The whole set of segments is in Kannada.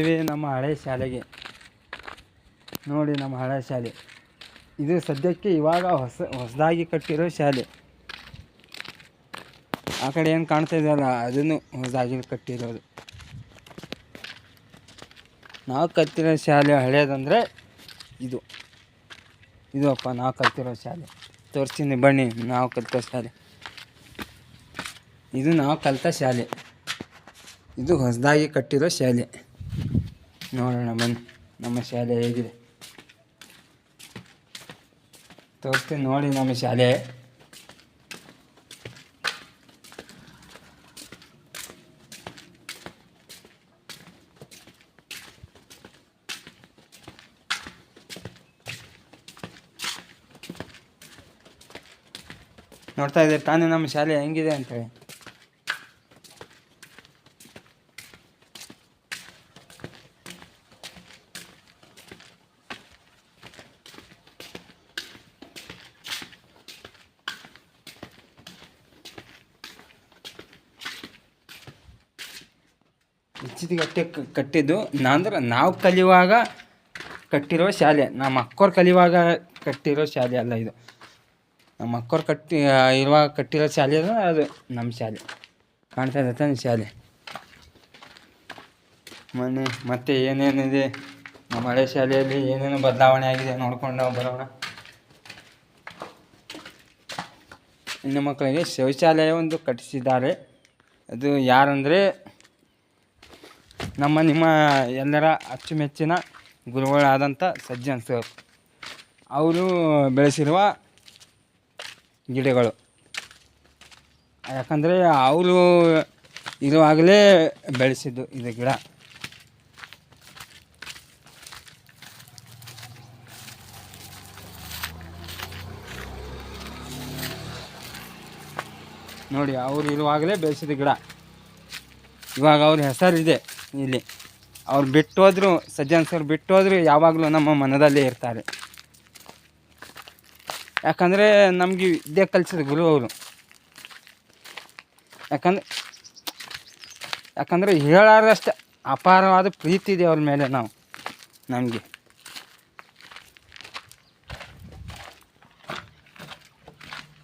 ಇದ್ದೀವಿ ನಮ್ಮ ಹಳೆ ಶಾಲೆಗೆ. ನೋಡಿ ನಮ್ಮ ಹಳೆ ಶಾಲೆ. ಇದು ಸದ್ಯಕ್ಕೆ ಇವಾಗ ಹೊಸ, ಹೊಸದಾಗಿ ಕಟ್ಟಿರೋ ಶಾಲೆ. ಆ ಕಡೆ ಏನು ಕಾಣ್ತಾ ಇದೆಯಲ್ಲ, ಅದನ್ನು ಹೊಸದಾಗಿ ಕಟ್ಟಿರೋದು. ನಾವು ಕಲ್ತಿರೋ ಶಾಲೆ ಹಳೇದಂದರೆ ಇದು. ಇದು ಅಪ್ಪ, ನಾವು ಕಲ್ತಿರೋ ಶಾಲೆ. ತೋರಿಸ್ತೀನಿ ಬನ್ನಿ, ನಾವು ಕಲಿತ ಶಾಲೆ. ಇದು ನಾವು ಕಲಿತ ಶಾಲೆ. ಇದು ಹೊಸದಾಗಿ ಕಟ್ಟಿರೋ ಶಾಲೆ. ನೋಡೋಣ, ಬನ್ನಿ. ನಮ್ಮ ಶಾಲೆ ಹೇಗಿದೆ? ತೋರಿಸ್ತೀನಿ ನೋಡಿ ನಮ್ಮ ಶಾಲೆ. ನೋಡ್ತಾ ಇದ್ದೀರಿ, ತಾನೇ ನಮ್ಮ ಶಾಲೆ ಹೆಂಗಿದೆ ಅಂತೇಳಿ ಇಚ್ಚಿತಿಗಟ್ಟೆ ಕಟ್ಟಿದ್ದು. ಅಂದ್ರೆ ನಾವು ಕಲಿಯುವಾಗ ಕಟ್ಟಿರೋ ಶಾಲೆ. ನಮ್ಮ ಅಕ್ಕೋರು ಕಲಿಯುವಾಗ ಕಟ್ಟಿರೋ ಶಾಲೆ ಅಲ್ಲ ಇದು. ನಮ್ಮ ಅಕ್ಕೋರು ಕಟ್ಟಿ ಇರುವಾಗ ಕಟ್ಟಿರೋ ಶಾಲೆ ಅದು ಅದು ನಮ್ಮ ಶಾಲೆ. ಕಾಣ್ತಾ ಇದೆ ತಾನೆ ಶಾಲೆ. ಮನೆ, ಮತ್ತೆ ಏನೇನಿದೆ? ನಮ್ಮ ಹಳೆ ಶಾಲೆಯಲ್ಲಿ ಏನೇನು ಬದಲಾವಣೆ ಆಗಿದೆ ನೋಡ್ಕೊಂಡು ನಾವು ಬರೋಣ. ಹೆಣ್ಣು ಮಕ್ಕಳಿಗೆ ಶೌಚಾಲಯ ಒಂದು ಕಟ್ಟಿಸಿದ್ದಾರೆ. ಅದು ಯಾರಂದರೆ ನಮ್ಮ ನಿಮ್ಮ ಎಲ್ಲರ ಅಚ್ಚುಮೆಚ್ಚಿನ ಗುರುಗಳಾದಂಥ ಸಜ್ಜನ್ ಸರ್ ಅವರು ಬೆಳೆಸಿರುವ ಗಿಡಗಳು. ಯಾಕಂದರೆ ಅವರು ಇರುವಾಗಲೇ ಬೆಳೆಸಿದ್ದು ಇದು ಗಿಡ. ನೋಡಿ, ಅವರು ಇರುವಾಗಲೇ ಬೆಳೆಸಿದ ಗಿಡ. ಇವಾಗ ಅವ್ರ ಹೆಸರಿದೆ. ಇಲ್ಲಿ. ಅವ್ರು ಬಿಟ್ಟೋದ್ರು ಸಜ್ಜನ್ ಸರ್ ಬಿಟ್ಟೋದ್ರು ಯಾವಾಗಲೂ ನಮ್ಮ ಮನದಲ್ಲೇ ಇರ್ತಾರೆ. ಯಾಕಂದರೆ ನಮಗೆ ವಿದ್ಯೆ ಕಲಿಸಿದ ಗುರು ಅವರು. ಯಾಕಂದ್ರೆ, ಯಾಕಂದರೆ ಹೇಳಾರಷ್ಟು ಅಪಾರವಾದ ಪ್ರೀತಿ ಇದೆ ಅವ್ರ ಮೇಲೆ ನಾವು, ನಮಗೆ.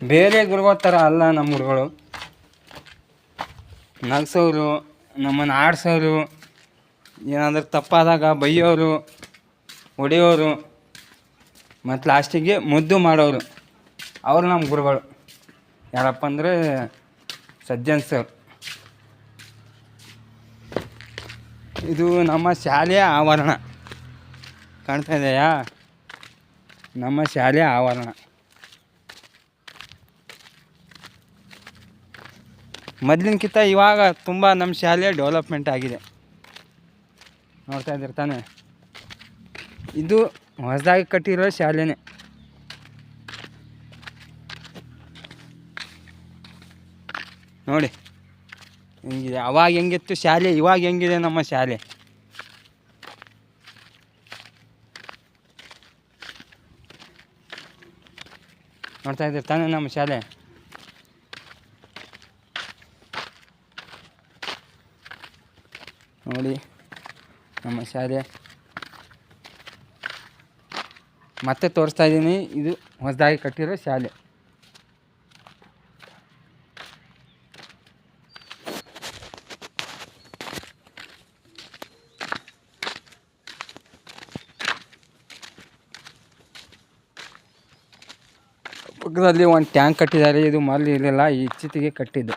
ಬೇರೆ ಗುರುಗಳ ಥರ ಅಲ್ಲ ನಮ್ಮ ಗುರುಗಳು. ನಗ್ಸೋರು, ನಮ್ಮನ್ನು ಆಡ್ಸೋರು. ಏನಾದರೂ ತಪ್ಪಾದಾಗ ಬೈಯೋರು, ಹೊಡೆಯೋರು, ಮತ್ತು ಲಾಸ್ಟಿಗೆ ಮುದ್ದು ಮಾಡೋರು, ಅವರು ನಮ್ಮ ಗುರುಗಳು. ಯಾರಪ್ಪ ಅಂದರೆ ಸಜ್ಜನ್ ಸರ್. ಇದು ನಮ್ಮ ಶಾಲೆಯ ಆವರಣ. ಕಾಣ್ತಾ ಇದೆಯಾ? ನಮ್ಮ ಶಾಲೆಯ ಆವರಣ. ಮೊದಲಿನಕ್ಕಿಂತ ಇವಾಗ ತುಂಬ ನಮ್ಮ ಶಾಲೆ ಡೆವಲಪ್ಮೆಂಟ್ ಆಗಿದೆ. ನೋಡ್ತಾ ಇದ್ದಿರ್ತಾನೆ ತಾನೇ? ಇದು ಹೊಸದಾಗಿ ಕಟ್ಟಿರೋ ಶಾಲೆನೇ. ನೋಡಿ, ಹೆಂಗಿದೆ? ಅವಾಗ ಹೆಂಗಿತ್ತು ಶಾಲೆ, ಇವಾಗ ಹೆಂಗಿದೆ ನಮ್ಮ ಶಾಲೆ? ನೋಡ್ತಾ ಇದ್ದಿರ್ತಾನೆ ತಾನೇ ನಮ್ಮ ಶಾಲೆ? ನೋಡಿ ನಮ್ಮ ಶಾಲೆ. ಮತ್ತೆ ತೋರಿಸ್ತಾ ಇದ್ದೀನಿ, ಇದು ಹೊಸದಾಗಿ ಕಟ್ಟಿರೋ ಶಾಲೆ. ಪಕ್ಕದಲ್ಲಿ ಒಂದು ಟ್ಯಾಂಕ್ ಕಟ್ಟಿದ್ದಾರೆ, ಇದು ಮೊದಲು ಇರಲಿಲ್ಲ ಚಿತ್ತಿಗೆ ಕಟ್ಟಿದ್ದು.